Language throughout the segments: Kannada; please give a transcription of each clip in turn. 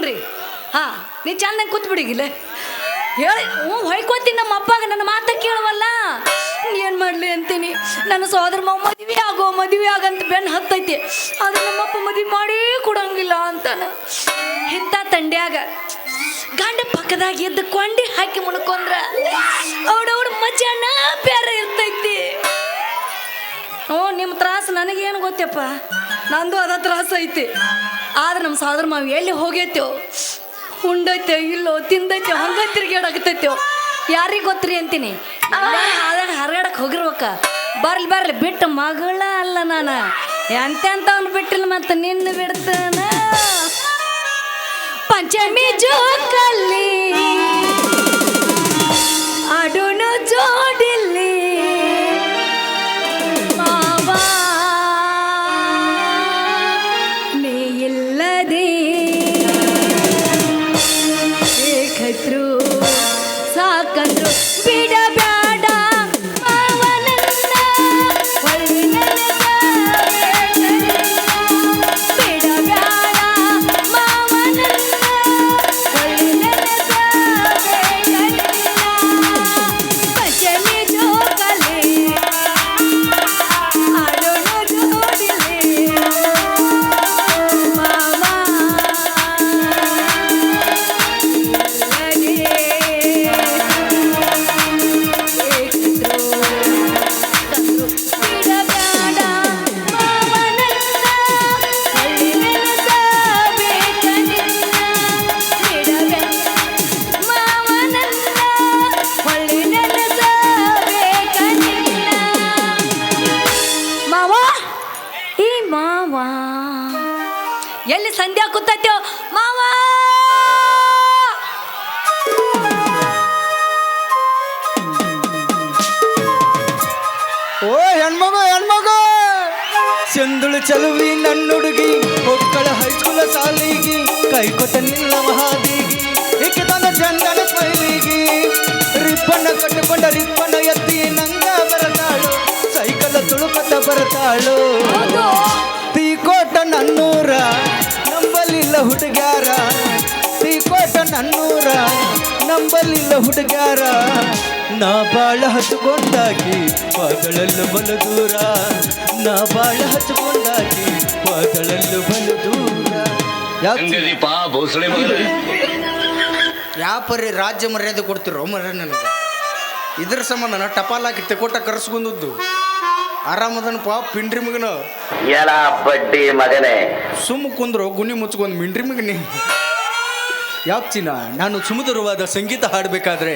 ಕುಂಡ್ರಿ ಹಾ, ನೀ ಚಂದಂಗೆ ಕೂತ್ಬಿಡಿಗಿಲ್ಲ ಹೇಳಿ, ಹ್ಞೂ, ಹೊಯ್ಕೋತೀನಿ ನಮ್ಮ ಅಪ್ಪಾಗ, ನನ್ನ ಮಾತ ಕೇಳುವಲ್ಲ? ಏನು ಮಾಡಲಿ ಅಂತೀನಿ? ನನ್ನ ಸೋದರ ಮಾವ ಮದುವೆ ಆಗೋ, ಮದುವೆ ಆಗಂತ ಬೆನ್ನು ಹತ್ತೈತಿ. ಆದ್ರೆ ನಮ್ಮಪ್ಪ ಮದುವೆ ಮಾಡೇ ಕೊಡಂಗಿಲ್ಲ ಅಂತಾನ. ಇಂಥ ತಂಡ್ಯಾಗ ಗಂಡ ಪಕ್ಕದಾಗ ಎದ್ದು ಕೊಂಡಿ ಹಾಕಿ ಮುಣ್ಕೊಂಡ್ರ ಅವಡವ್ರ ಮಜಾನ ಬೇರೆ ಇರ್ತೈತಿ. ಹ್ಞೂ, ನಿಮ್ಮ ತ್ರಾಸು ನನಗೇನು ಗೊತ್ತಪ್ಪ? ನಂದು ಅದ ತ್ರಾಸ ಐತಿ. ಆದ್ರೆ ನಮ್ಮ ಸೋದರ ಮಾವು ಎಲ್ಲಿ ಹೋಗೈತೋ, ಉಂಡೈತೆ, ಇಲ್ಲೋ, ತಿಂದೈತೆ, ಹಂಗ ತಿರ್ಗಾಡಕತ್ತೈತೋ ಯಾರಿಗೆ ಗೊತ್ತ್ರಿ ಅಂತೀನಿ? ಆದಾಗ ಹರಗಾಡಕ್ಕೆ ಹೋಗಿರ್ಬೇಕ. ಬರ್ಲಿ ಬರ್ಲಿ, ಬಿಟ್ಟು ಮಗಳ ಅಲ್ಲ ನಾನು. ಎಂತೆಂತವ್ನು ಬಿಟ್ಟಿಲ್ಲ ಮತ್ತೆ ನಿನ್ನ ಬಿಡ್ತಾನ? ಪಂಚಮಿ ಜೋಕಲ್ಲಿ ಚಲುವಿ ಹೊಕ್ಕಳ ಮಕ್ಕಳ ಹೈಸ್ಕೂಲ ಸಾಲಿಗಿ ಕೈ ಕೊಟ್ಟ ನಿಲ್ಲ ಮಹಾದಿಗಿ ಇಕ್ಕಿದನ ಚಂದನ ಸ್ಮೈಲಿಗಿ ರಿಪ್ಪಣ್ಣ ಕಟ್ಟಿಕೊಂಡ ರಿಪ್ಪಣ್ಣ ಎತ್ತಿ ನಂಗ ಬರತಾಳು ಸೈಕಲ್ ತುಳುಕತ್ತ ಬರತಾಳು. ತೀಕೋಟ ನನ್ನೂರ ನಂಬಲಿಲ್ಲ ಹುಡುಗ್ಯಾರ. ನಂಬಲಿಲ್ಲ ಹುಡುಗಾರ ನಾ ಬಾಳ ಹಚ್ಚಿಕೊಂಡಾಗಿ ಪಾದಳಲ್ಲು ಬಲು ದೂರ. ನಾ ಬಾಳ ಹಚ್ಚಿಕೊಂಡಾಗಿ ಪಾದಳಲ್ಲು ಬಲು ದೂರ. ಹಂಗದೀಪ? ಭೋಸಳೆ ಮಗನೇ ಯಾವ ಪರಿ ರಾಜ್ಯ ಮರ್ಯಾದೆ ಕೊಡ್ತಿರೋ ಮರ ನನಗೆ? ಇದ್ರ ಸಂಬಂಧ ನಾ ಟಪಾಲ್ ಹಾಕಿ ತೆಕೋಟ ಕರ್ಸ್ಕೊಂಡದ್ದು ಆರಾಮದನಪ್ಪ ಪಿಂಡ್ರಿ ಮಗನ. ಬಡ್ಡಿ ಮಗನೇ. ಸುಮ್ಮ ಕುಂದ್ರು ಗುಣಿ ಮುಚ್ಕೊಂಡು ಮಿಂಡ್ರಿ ಮಗನಿ. ಚಿನ್ನ ನಾನು ಸುಮಧುರವಾದ ಸಂಗೀತ ಹಾಡಬೇಕಾದ್ರೆ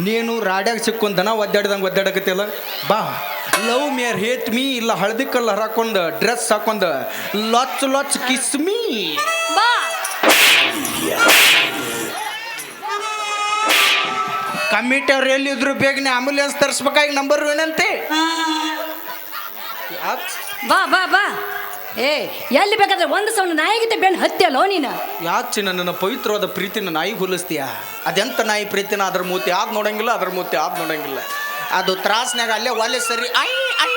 ನೀನು ರಾಡ್ಯಾಗ ಸಿಕ್ಕೊಂದನ ದನ ಒದ್ದಾಡ್ದಂಗೆ ಒದ್ದಾಡಕತ್ತಿಲ್ಲ ಬಾ. ಲವ್ ಮೇರ್ ಹೇಟ್ ಮೀ ಇಲ್ಲ ಹಳದಿ ಕಲ್ಲರ್ ಹಾಕೊಂಡು ಡ್ರೆಸ್ ಹಾಕೊಂಡು ಲಾಚ್ ಲಾಚ್ ಕಿಸ್ ಮೀ ಬಾ. ಕಮಿಟಿ ಅವ್ರು ಎಲ್ಲಿದ್ರು ಬೇಗನೆ ಆಂಬುಲೆನ್ಸ್ ತರಿಸ್ಬೇಕಾಗಿ ನಂಬರ್ ಏನಂತೆ? ಬಾ ಬಾ ಬಾ. ಏ ಎಲ್ಲಿ ಬೇಕಾದ್ರೆ ಒಂದು ಸೌಂಡ್ ನಾಯಿಗಿಂತ ಬೆನ್ನು ಹತ್ತಿಯಲ್ಲೋ ನೀನು? ಯಾಕೆ ನನ್ನ ಪವಿತ್ರವಾದ ಪ್ರೀತಿನ ನಾಯಿ ಹೋಲಿಸ್ತೀಯ? ಅದೆಂತ ನಾಯಿ ಪ್ರೀತಿನ? ಅದ್ರ ಮೂತಿ ಆದ್ ನೋಡಂಗಿಲ್ಲ ಅದ್ರ ಮೂತಿ ಆದ್ ನೋಡಂಗಿಲ್ಲ. ಅದು ತ್ರಾಸ್ನಾಗ ಅಲ್ಲೇ ಒಲೆ ಸರಿ ಐ ಐ.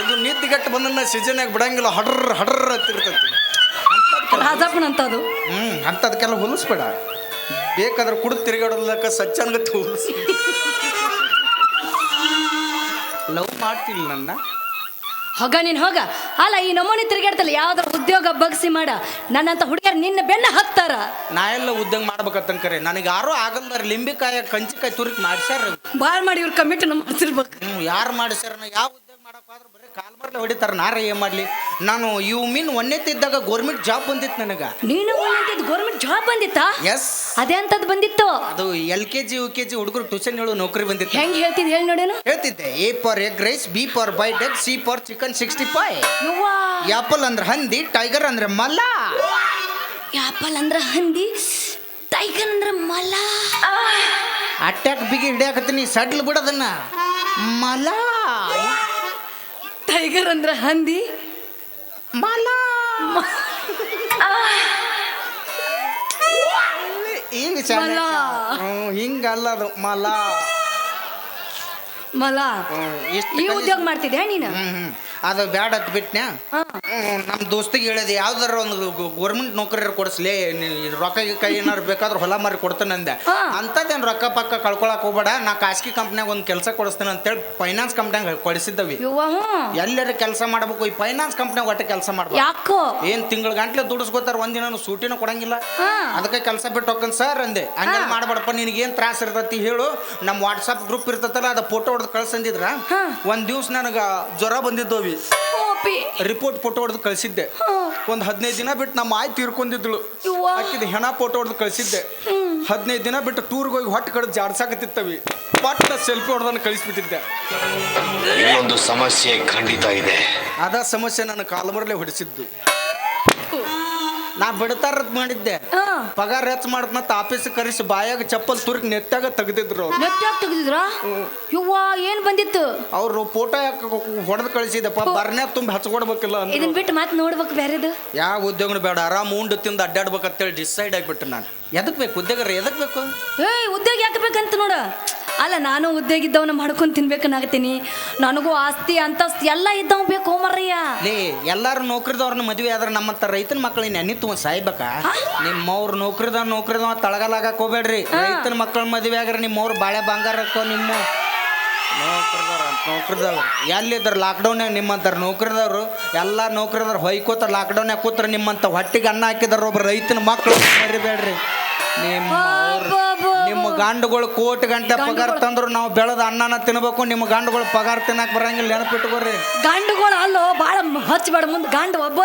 ಇದು ನಿದ್ದಿಗಟ್ಟು ಬಂದನ್ನ ಸೀಸನ್ಯಾಗ ಬಿಡಂಗಿಲ್ಲ ಹಡ್ರ್ ಹಡ್ರ್ ಹತ್ತಿರ್ತೈತಿ ರಾಜಪ್ಪನಂತದು ಹ್ಞೂ ಅಂಥದಕ್ಕೆಲ್ಲ ಹೋಲಿಸ್ಬೇಡ. ಬೇಕಾದ್ರೆ ಕುಡಿದು ತಿರುಗಾಡೋದಕ್ಕ ಸಚ್ಚನ್ಗತ್ತೆ ಹೊಲಿಸ್ ಲವ್ ಮಾಡ್ತೀನಿ ನನ್ನ? ಹೋಗ ನೀನು ಹೋಗ. ಅಲ್ಲ ಈ ನಮೂನಿ ತಿರುಗಾಡ್ತಲ್ಲ ಯಾವ್ದಾರ ಉದ್ಯೋಗ ಬಗ್ಸಿ ಮಾಡ. ನನ್ನಂತ ಹುಡುಗಿಯರು ನಿನ್ನ ಬೆನ್ನ ಹತ್ತಾರ. ನಾ ಎಲ್ಲ ಉದ್ಯೋಗ ಮಾಡ್ಬೇಕಂತಂಕರೆ ನನಗೆ ಯಾರು ಆಗಲ್ದಾರ ಲಿಂಬಿಕಾಯ ಕಂಚಿಕಾಯಿ ತುರಿಕ್ ಮಾಡ್ಸ್ಯಾರ ಬಾಳ್ ಮಾಡಿ ಇವ್ರ ಕಮಿಟ್ ಮಾಡ್ತಿರ್ಬೇಕು ಹ್ಞೂ ಯಾರು ಮಾಡಿಸ್ಯಾರ ನಾ ಯಾವ ಉದ್ಯೋಗ ಮಾಡಕ್ ಹೋದ್ರೆ ಬರೀ ಕಾಲ್ ಮರ್ಲೆ ಹೊಡಿತಾರ ನಾರ ಏನ್ ಮಾಡ್ಲಿ? ನಾನು ಯು ಮೀನ್ ಒಂದೇತಿದ್ದಾಗ ಗೌರ್ಮೆಂಟ್ ಜಾಬ್ ಬಂದಿತ್ತು ನನಗೆ. ನೀನು ಗೋರ್ಮೆಂಟ್ ಗೌರ್ಮೆಂಟ್ ಜಾಬ್ ಬಂದಿತ್ತಾ? ಎಸ್ ಅದೇ ಅಂತದ್ ಬಂದಿತ್ತು. ಅದು L K G U K G ಹುಡುಗರು ಟ್ಯೂಷನ್ ಹೇಳು ನೌಕರಿ ಬಂದಿತ್ತು. ಹೆಂಗ್ ಹೇಳ್ತಿದ್ ಹೇಳಿ ನೋಡೇನು ಹೇಳ್ತಿದ್ದೆ A for egg rice B for by ಡೆಗ್ C for chicken sixty five ಯವ್ವಾ. ಆಪಲ್ ಅಂದ್ರೆ ಹಂದಿ ಟೈಗರ್ ಅಂದ್ರೆ ಮಲ್ಲ. ಆಪಲ್ ಅಂದ್ರ ಹಂದಿ ಟೈಗರ್ ಅಂದ್ರ ಮಲ ಅಟ್ಯಾಕ್ ಬಿಗಿ ಹಿಡಿಯಾಕತ್ತೀನಿ ಸಡ್ಲ್ ಬಿಡೋದನ್ನ. ಮಲ ಟೈಗರ್ ಅಂದ್ರೆ ಹಂದಿ? ಮಲ. ಶಾನೆ ಮಲ. ಹಿಂಗಲ್ಲ ಅದು. ಮಲ. ಮಲ. ಹ್ಮ್, ಇಷ್ಟ್ ಈ ಕಲಿ- ಉದ್ಯೋಗ ಮಾಡ್ತಿದ್ಯಾ ನೀನು? ಹ್ಮ್ ಹ್ಮ್. ಅದು ಬ್ಯಾಡ ಬಿಟ್ನ್ಯಾ ನಮ್ಮ ದೋಸ್ತಿಗೆ ಹೇಳಿದೆ ಯಾವ್ದಾರ ಒಂದು ಗೌರ್ಮೆಂಟ್ ನೌಕರಿ ಕೊಡಿಸ್ಲಿ ರೊಕ್ಕ ಕೈ ಏನಾರು ಬೇಕಾದ್ರೆ ಹೊಲ ಮಾರಿ ಕೊಡ್ತೇನೆ ಅಂದೆ. ಅಂಥದ್ದೇನು ರೊಕ್ಕ ಪಕ್ಕ ಕಳ್ಕೊಳಕ್ ಹೋಗ್ಬೇಡ ನಾ ಖಾಸಗಿ ಕಂಪ್ನ್ಯಾಗ ಒಂದು ಕೆಲಸ ಕೊಡಿಸ್ತೇನೆ ಅಂತೇಳಿ ಫೈನಾನ್ಸ್ ಕಂಪ್ನ್ಯಾಗ ಕೊಡಿಸಿದ್ದವಿ. ಎಲ್ಲರ ಕೆಲಸ ಮಾಡ್ಬೇಕು ಈ ಫೈನಾನ್ಸ್ ಕಂಪ್ನ್ಯಾಗ ಒಟ್ಟು ಕೆಲಸ ಮಾಡ್ಬೇಕು ಯಾಕೋ? ಏನ್ ತಿಂಗಳ ಗಂಟ್ಲೆ ದುಡಿಸ್ಕೋತಾರ ಒಂದಿನ ಸೂಟಿನೂ ಕೊಡಂಗಿಲ್ಲ. ಅದಕ್ಕೆ ಕೆಲಸ ಬಿಟ್ಟು ಹೋಗ್ಕನ್ ಸರ್ ಅಂದೆ. ಹಂಗೆಲ್ಲ ಮಾಡ್ಬೇಡಪ್ಪ ನಿನಗೆ ಏನು ತ್ರಾಸ ಇರ್ತೈತಿ ಹೇಳು. ನಮ್ಮ ವಾಟ್ಸಪ್ ಗ್ರೂಪ್ ಇರ್ತೈತಲ್ಲ ಅದು ಫೋಟೋ ಹೊಡೆದು ಕಳ್ಸಂದಿದ್ರ. ಒಂದು ಒಂದ್ ದಿವ್ಸ ನನಗೆ ಜ್ವರ ಬಂದಿದ್ದವಿ. ಓಪಿ. ರಿಪೋರ್ಟ್ ಫೋಟೋ ಹೊಡೆದು ಕಳಿಸಿದ್ದೆ. ಒಂದು ಹದಿನೈದು ದಿನ ಬಿಟ್ಟು ನಮ್ಮ ಆಯ್ತು ತೀರ್ಕೊಂಡಿದ್ಳು ಯವ್ವಾ. ಆಕಿದ ಹೆಣ ಫೋಟೋ ಹೊಡೆದು ಕಳಿಸಿದ್ದೆ. ಹದಿನೈದು ದಿನ ಬಿಟ್ಟು ಟೂರ್ಗೆ ಹೋಗಿ ಹೊಟ್ಟೆ ಕಡೆ ಜಾಡ್ಸಾಕತ್ತಿತ್ತವಿ ಪಟ್ಟ ಸೆಲ್ಫಿ ಹೊಡೆದನ್ನು ಕಳಿಸ್ಬಿಟ್ಟಿದ್ದೆ. ಇಲ್ಲೊಂದು ಸಮಸ್ಯೆ ಖಂಡಿತ ಇದೆ. ಅದ ಸಮಸ್ಯೆ ನನ್ನ ಕಾಲಮರಲ್ಲೇ ಹೊಡಿಸಿದ್ದು. ನಾ ಬಿಡ್ತಾರ ಮಾಡಿದ್ದೆ. ಹಾ. ಪಗಾರ ಹೆಚ್ಚು ಮತ್ತೆ ಆಫೀಸ್ ಕರೆಸಿ ಬಾಯಾಗ ಚಪ್ಪಲ್ ತುರ್ಕ್ ನೆತ್ತಾಗ ತೆಗ್ದಿದ್ರು ಅವ್ರು. ನೆಟ್ಟಾಗ ತೆಗ್ದಿದ್ರ? ಬಂದಿತ್ತು. ಅವ್ರು ಫೋಟೋ ಯಾಕೆ ಹೊಡೆದು ಕಳಿಸಿದಪ್ಪ ಬರ್ನ್ಯಾಗ ತುಂಬ ಹಚ್ಕೊಡ್ಬೇಕಿಲ್ಲ ಇದನ್ನ ಇದನ್ ಬಿಟ್ಟು ಮತ್ತೆ ನೋಡ್ಬೇಕು ಬೇರೆದು ಯಾವ ಉದ್ಯೋಗನೂ ಬೇಡ ಆರಾಮ್ ಉಂಡು ತಿಂದು ಅಡ್ಡಾಡ್ಬೇಕಂತೇಳಿ ಡಿಸೈಡ್ ಆಗಿಬಿಟ್ಟು ನಾನು. ಎದಕ್ ಬೇಕು? ಉದ್ಯೋಗ ಎದಕ್ ಬೇಕು? ಏಯ್ ಉದ್ಯೋಗ ಯಾಕೆ ಬೇಕಂತ ನೋಡ. ಅಲ್ಲ ನಾನು ಉದ್ಯೋಗ ಇದ್ದವನ್ನ ಮಾಡ್ಕೊಂಡು ತಿನ್ಬೇಕನ್ನಾಗತ್ತೀನಿ. ನನಗೂ ಆಸ್ತಿ ಅಂತಸ್ತಿ ಎಲ್ಲ ಇದ್ದವ್ ಬೇಕು ಮರ್ರಯ್ಯ. ಲೇ ಎಲ್ಲಾರು ನೌಕರಿದವ್ರನ್ನ ಮದುವೆ ಆದ್ರೆ ನಮ್ಮಂತ ರೈತನ ಮಕ್ಕಳಿಗೆ ನೆನ್ನಿತ್ತು ಸಾಯ್ಬೇಕ? ಸಾಯ್ಬೇಕಾ ನಿಮ್ಮವ್ರ ನೌಕರಿದವ್ ನೌಕರಿದವ ತಳಗಲಾಗಕ್ಕೆ ಹೋಗ್ಬೇಡ್ರಿ. ರೈತನ ಮಕ್ಕಳ ಮದುವೆ ಆಗ್ರೆ ನಿಮ್ಮವ್ರ ಬಾಳೆ ಬಂಗಾರಕ್ಕೋ ನಿಮ್ಮ ನೌಕರಿದವ್ರ ಲಾಕ್ಡೌನ್ ಎಲ್ಲಿದ್ದಾರೆ ಲಾಕ್ಡೌನ್ಯಾಗ ನಿಮ್ಮಂತಾರ ನೌಕರಿದವ್ರು? ಎಲ್ಲ ನೌಕರಿದವ್ರು ಹೊಯ್ಕೋತಾರ ಲಾಕ್ಡೌನ್ಯಾಗ ಕೂತ್ರ ನಿಮ್ಮಂತ ಹೊಟ್ಟಿಗೆ ಅನ್ನ ಹಾಕಿದಾರ ಒಬ್ಬ ರೈತನ ಮಕ್ಕಳು ಮರಿಬೇಡ್ರಿ. ನಿಮ್ಮ ನಿಮ್ಮ ಗಂಡುಗಳು ಕೋಟಿ ಗಂಟೆ ಪಗಾರ ತಂದ್ರು ನಾವು ಬೆಳೆದ ಅನ್ನನ ತಿನ್ಬೇಕು ನಿಮ್ಮ ಗಂಡುಗಳು ಪಗಾರ ತಿನ್ನಕ್ ಬರಂಗಿಲ್ಲ ನೆನಪಿಟ್ಕೋರಿ ಗಂಡುಗಳು ಅಲ್ಲೋ ಭಾಳ ಹಚ್ಚಬೇಡ ಮುಂದೆ ಗಂಡು ಒಬ್ಬ.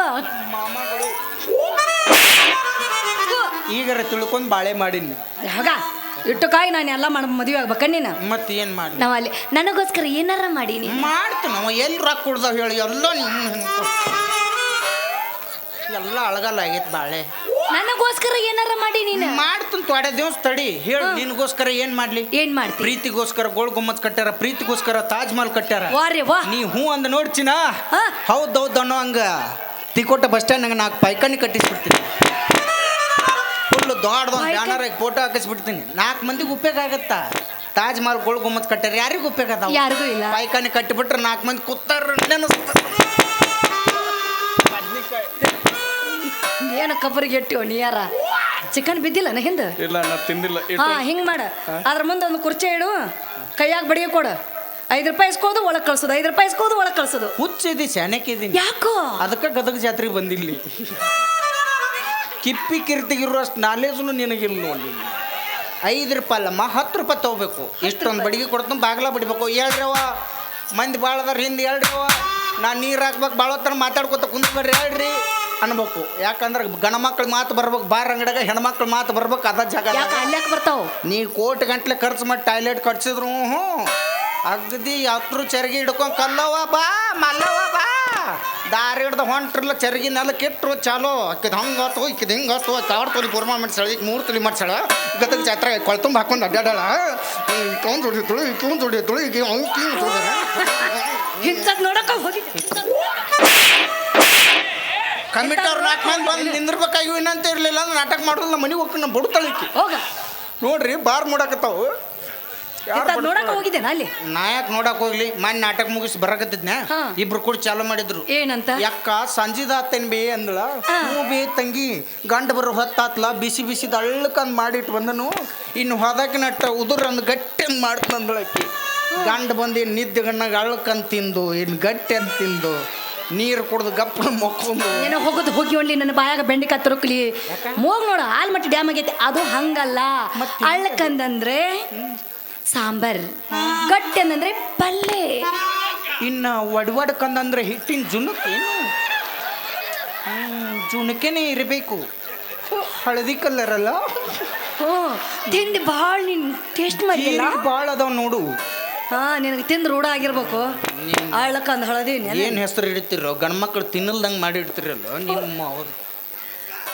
ಈಗರ ತಿಳ್ಕೊಂಡು ಬಾಳೆ ಮಾಡೀನಿ ಯಾಗ ಇಟ್ಟು ಕಾಯಿ ನಾನು ಎಲ್ಲ ಮಾಡ ಮದುವೆ ಆಗ್ಬೇಕ ನೀನು? ಮತ್ತೆ ಏನು ಮಾಡಿ ನಾವು ಅಲ್ಲಿ ನನಗೋಸ್ಕರ ಏನಾರ ಮಾಡೀನಿ ಮಾಡ್ತೀನಿ ನಾವು ಎಲ್ಲಿ ರೊಕ್ಕ ಕೊಡ್ದಾವ ಹೇಳಿ ಎಲ್ಲ ಎಲ್ಲ ಅಳಗಲ್ಲ ಆಗೈತೆ ಬಾಳೆ. ನನಗೋಸ್ಕರ ಏನಾರ ಮಾಡಿ ನೀನು. ಮಾಡ್ತೀನಿ ತೊಡೆ ದಿವಸ ತಡಿ ಹೇಳು ನಿನಗೋಸ್ಕರ ಏನು ಮಾಡ್ಲಿ? ಏನ್ ಮಾಡ್ತಿ? ಪ್ರೀತಿಗೋಸ್ಕರ ಗೋಲ್ ಗುಮ್ಮತ್ ಕಟ್ಟಾರ ಪ್ರೀತಿಗೋಸ್ಕರ ತಾಜ್ ಮಹಲ್ ಕಟ್ಟಾರ ವಾರೆ ವಾ. ನೀ ಹ್ಞೂ ಅಂದ ನೋಡ್ಚಿನ? ಹೌದೌದು ಹೌದು ಹೌದು ಅನ್ನೋ ಹಂಗ. ತಿಕೋಟ ಬಸ್ ಸ್ಟ್ಯಾಂಡ್ ನಾಲ್ಕು ಪೈಕಾನಿ ಕಟ್ಟಿಸ್ಬಿಡ್ತೀನಿ. ದೊಡ್ಡದೊಂದು? ಬ್ಯಾನರ್ ಆಗಿ ಫೋಟೋ ಹಾಕಿಸ್ಬಿಡ್ತೀನಿ. ನಾಲ್ಕು ಮಂದಿಗೆ ಉಪಯೋಗ ಆಗತ್ತಾ? ತಾಜ್ ಮಹಲ್ ಗೋಳ್ ಗುಮ್ಮತ್ ಕಟ್ಟಾರ ಯಾರಿಗೂ ಉಪಯೋಗ ಅದಾವ? ಯಾರಿಗೂ ಇಲ್ಲ. ಪೈಕಾನಿ ಕಟ್ಟಿಬಿಟ್ರೆ ನಾಲ್ಕು ಮಂದಿ ಕೂತಾರ ಏನು ಕಬ್ಬರಿಗೆ ಇಟ್ಟಿವ ನೀ ಯಾರ? ಚಿಕನ್ ಬಿದ್ದಿಲ್ಲ ನಾ ಹಿಂದ? ಇಲ್ಲ ನಾ ತಿಂದಿಲ್ಲ. ಹಾ ಹಿಂಗ್ ಮಾಡ. ಅದ್ರ ಮುಂದೆ ಒಂದು ಕುರ್ಚಿ ಇಡು. ಕೈಯಾಗ ಬಡಿಗೆ ಕೊಡು. ಐದು ರೂಪಾಯಿ ಇಸ್ಕೋದು ಒಳಗೆ ಕಳ್ಸೋದು. ಐದು ರೂಪಾಯಿ ಇಸ್ಕೋದು ಒಳಗೆ ಕಳ್ಸೋದು. ಹುಚ್ಚಿದಿ ಸ್ಯಾನಕ್ಕಿದ್ದೀನಿ ಯಾಕೋ? ಅದಕ್ಕೆ ಗದಗ ಜಾತ್ರೆಗೆ ಬಂದಿಲ್ಲಿ. ಕಿಪ್ಪಿ ಕಿರ್ತಿಗಿರುವಷ್ಟು ನಾಲೆಜ್ನು ನಿನಗಿಲ್ಲ ನೋಡಿ ಐದು ರೂಪಾಯಿ ಅಲ್ಲಮ್ಮ ಹತ್ತು ರೂಪಾಯಿ ತೊಗೋಬೇಕು. ಇಷ್ಟೊಂದು ಬಡಿಗೆ ಕೊಡ್ತು ಬಾಗ್ಲ ಬಿಡಬೇಕು. ಹೇಳ್ರವ ಮಂದಿ ಭಾಳ ಅದಾರ ಹಿಂದೆ ಹೇಳ್ರವ ನಾನು ನೀರು ಹಾಕ್ಬೇಕು ಭಾಳ ಹೊತ್ತರ ಮಾತಾಡ್ಕೊತ ಕುಂತ ಬರ್ರಿ ಹೇಳ್ರಿ ಅನ್ಬೇಕು. ಯಾಕಂದ್ರೆ ಗಣ ಮಕ್ಳ ಮಾತು ಬರ್ಬೇಕು ಬಾರ್ ಅಂಗಡಿಯಾಗ ಹೆಣ್ಮಕ್ಳ ಮಾತು ಬರ್ಬೇಕು ಅದ ಜಾಗ ಬರ್ತಾವ? ನೀ ಕೋಟಿ ಗಂಟ್ಲೆ ಖರ್ಚು ಮಾಡಿ ಟಾಯ್ಲೆಟ್ ಕಟ್ಸಿದ್ರು ಹ್ಞೂ ಅಗದಿ ಹತ್ರ ಚರಗಿ ಹಿಡ್ಕೊಂಡು ಕಲ್ಲವ ಬಾ ಮಲ್ಲವ ಬಾ. ದಾರಿ ಹಿಡ್ದು ಹೊಂಟ್ರಲ್ಲ ಚರ್ಗಿ ನೆಲ ಕೆಟ್ಟರು ಚಾಲೋ. ಅಕ್ಕಿದ ಹಂಗೆ ಆತು ಇಕ್ಕಿದ ಹಿಂಗೆ ಆತು ಕಾಡ್ ತೊಲಿ ಪೂರ್ಮ ಮಾಡ್ಸಾಳ ಈಗ ಮೂರು ತೊಲಿ ಮಾಡ್ಸಾಳ ಗದಗ ಜಾತ್ರೆ ಕೊಳ್ತುಂಬ ಹಾಕೊಂಡು ಅಡ್ಡಾಡಲ್ಲ ಇಕ್ಕೊಂದು ಹೊಡಿತಳು ಇಕ್ಕೊಂದು ಹೊಡಿತಳು ಈಗ ಅವ್ನು ಕೀವು ಇಂಥದ್ ನೋಡಕ ಹೋಗಿ ಕಮಿಟಿ ಅವ್ರು ನಾಲ್ಕು ಮಂದಿ ಬಂದು ನಿಂದಿರ್ಬೇಕಾಗಿ ಏನಂತ ಇರಲಿಲ್ಲ ಅಂದ್ರೆ ನಾಟಕ ಮಾಡೋದಿಲ್ಲ ಮನೆಗೆ ಹೋಗ್ಕೊಂಡು ನಮ್ಮ ಬುಡ್ತಳಿಕ್ಕಿ ಹೋಗ. ನೋಡ್ರಿ ಬಾರ್ ನೋಡಕತ್ತಾವು ಇಂಥದ್ ನೋಡಕ ಹೋಗಿದ್ದೇನ ಅಲ್ಲಿ? ನಾ ಯಾಕೆ ನೋಡಕ್ ಹೋಗ್ಲಿ? ಮನ್ ನಾಟಕ ಮುಗಿಸಿ ಬರಕತ್ತಿದ್ನ? ಇಬ್ರು ಕೂಡ ಚಾಲು ಮಾಡಿದ್ರು. ಏನಂತ? ಯಾಕ? ಸಂಜಿದಾತೇನ್ ಬೇ ಅಂದಳ. ಹ್ಞೂ ಬೇ ತಂಗಿ ಗಂಡ ಬರೋ ಹೊತ್ತಾತ್ಲ ಬಿಸಿ ಬಿಸಿ ಅಳ್ಳಕಂದ್ ಮಾಡಿಟ್ಟು ಬಂದನು. ಇನ್ನು ಹೊದಕ್ಕೆ ನಟ್ಟ ಉದುರ್ ಅಂದ್ ಗಟ್ಟಿ ಅಂದ್ ಮಾಡ್ತಂದಳಕ್ಕಿ ಗಂಡ ಬಂದು ನಿದ್ದೆ ಗಣ್ಣಾಗ ಅಳ್ಳಕಂದ್ ತಿಂದು ಇನ್ನು ಗಟ್ಟಿ ಅಂತ ತಿಂದು ನೀರು ಕುಡ್ದು ಗಪ್ಪ ಮೊಕ್ಕೊಂಡು. ಏನೋ ಹೋಗೋದು ಹೋಗಿ ಒಳ್ಳಿ ನನ್ನ ಬಾಯಾಗ ಬೆಂಡಿ ಕತ್ತರಕ್ಲಿ ಮೂಗ್ ನೋಡ ಆಲ್ಮಟ್ಟಿ ಡ್ಯಾಮ್ ಆಗೈತೆ. ಅದು ಹಂಗಲ್ಲ. ಅಳ್ಳಕಂದಂದ್ರೆ ಸಾಂಬಾರ್. ಗಟ್ಟಿ ಅಂದ್ರೆ ಪಲ್ಲೆ. ಇನ್ನ ಒಡವಡ್ಕಂದಂದ್ರೆ ಹಿಟ್ಟಿನ ಜುಣುಕೇನು? ಜುಣಕೆನೇ ಇರಬೇಕು. ಹಳದಿ ಕಲರಲ್ಲ ಹ್ಞೂ ತಿಂದು ಭಾಳ ನೀನು ಟೇಸ್ಟ್ ಮಾಡಿಲ್ಲ ಭಾಳ ಅದಾವ ನೋಡು. ಹಾ ನಿನಗೆ ತಿಂದು ರೂಢ ಆಗಿರ್ಬೇಕು. ಅಳ್ಳಕಂದ್ ಹಳದಿ ಏನ್ ಹೆಸರು ಇಡ್ತಿರೋ ಗಂಡ್ಮಕ್ಳು ತಿನ್ನಲ್ದಂಗೆ ಮಾಡಿ ಇಡ್ತಿರಲ್ಲ ನಿಮ್ಮ ಅವ್ರು.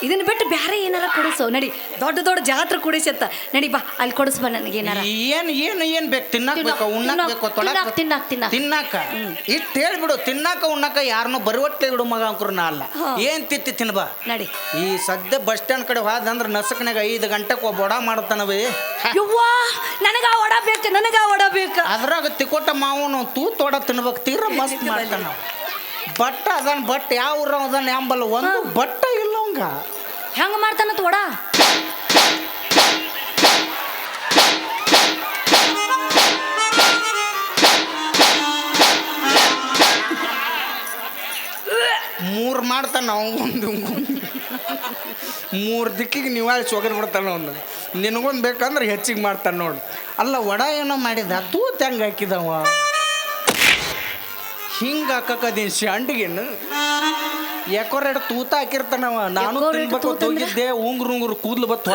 ಇದನ್ನ ಬಿಟ್ಟು ಬೇರೆ ಏನಾರ ಕೊಡಿಸು. ನಡಿ ದೊಡ್ಡ ದೊಡ್ಡ ಜಾತ್ರೆ ಕೊಡಿಸತ್ತ ನಡಿ ಬಾ ಅಲ್ಲಿ ಕೊಡಿಸ್ ಬಾ ನನಗೆ ಏನಾರ. ಏನ್ ಏನ್ ಏನ್ ಬೇಕು? ತಿನ್ನಕ್ ಬೇಕು ಉಣ್ಣಕ್ ಬೇಕು ತೊಡಕ್ ತಿನ್ನಕ್-? ತಿನ್ನಕ್- ತಿನ್ನಕ್. ಇಷ್ಟ ಹೇಳ್ಬಿಡು ತಿನ್ನಾಕ ಉಣ್ಣಾಕ ಯಾರನ್ನೂ ಬರುವಟ್ಟೆ ಬಿಡು ಮಗ ಅಂಕರು ನಾ ಅಲ್ಲ. ಏನ್ ತಿತ್ತಿ ತಿನ್ಬಾ ನಡಿ. ಈ ಸದ್ಯ ಬಸ್ ಸ್ಟ್ಯಾಂಡ್ ಕಡೆ ಹೋದಂದ್ರ ನಸಕನಾಗ ಐದು ಗಂಟೆಗೆ ಒಬ್ಬ ಒಡ ಮಾಡ್ತಾನವೇ ಯವ್ವಾ ನನಗ ಆ ವಡ ಬೇಕು ನನಗ ಆ ವಡ ಬೇಕು. ಅದ್ರಾಗ ತಿಕೋಟ ಮಾವನು ತೂ ಒಡ ತಿನ್ಬೇಕು ತೀರ ಮಸ್ತ್ ಮಾಡ್ತಾನ ಬಟ್ಟ ಅದನ್ ಬಟ್ ಯಾವ ಊರ ಅದನ್ನ ಎಂಬಲ್ಲ ಒಂದು ಬಟ್ಟ ಅವಂಗ ಹೆಂಗ ಮಾಡ್ತಾನ ತೋಡ ಮೂರು ಮಾಡ್ತಾನ ಒಂದು ಮೂರು ದಿಕ್ಕಿಗೆ ನಿವಾಳಿ ಸೊಗರ್ ಬಿಡ್ತಾನ ಅವನು. ನಿನಗೊಂದು ಬೇಕಂದ್ರೆ ಹೆಚ್ಚಿಗೆ ಮಾಡ್ತಾನೆ ನೋಡು. ಅಲ್ಲ ವಡ ಏನೋ ಮಾಡಿದ ತೂತ್ ಹೆಂಗೆ ಹಾಕಿದವ. ಹಿಂಗೆ ಹಾಕಕ್ಕದೀನಿ ಶಾಂಡಿಗೇನು ಯಾಕೋರೆಡು ತೂತ ಹಾಕಿರ್ತಾನವ ನಾನು ತಿನ್ಬೇಕು ತೂತ ಅಂದ್ರೆ? ಹೋಗಿದ್ದೆ ಉಂಗ್ರು ಉಂಗ್ರು ಕೂದ್ಲು ಬತ್ತು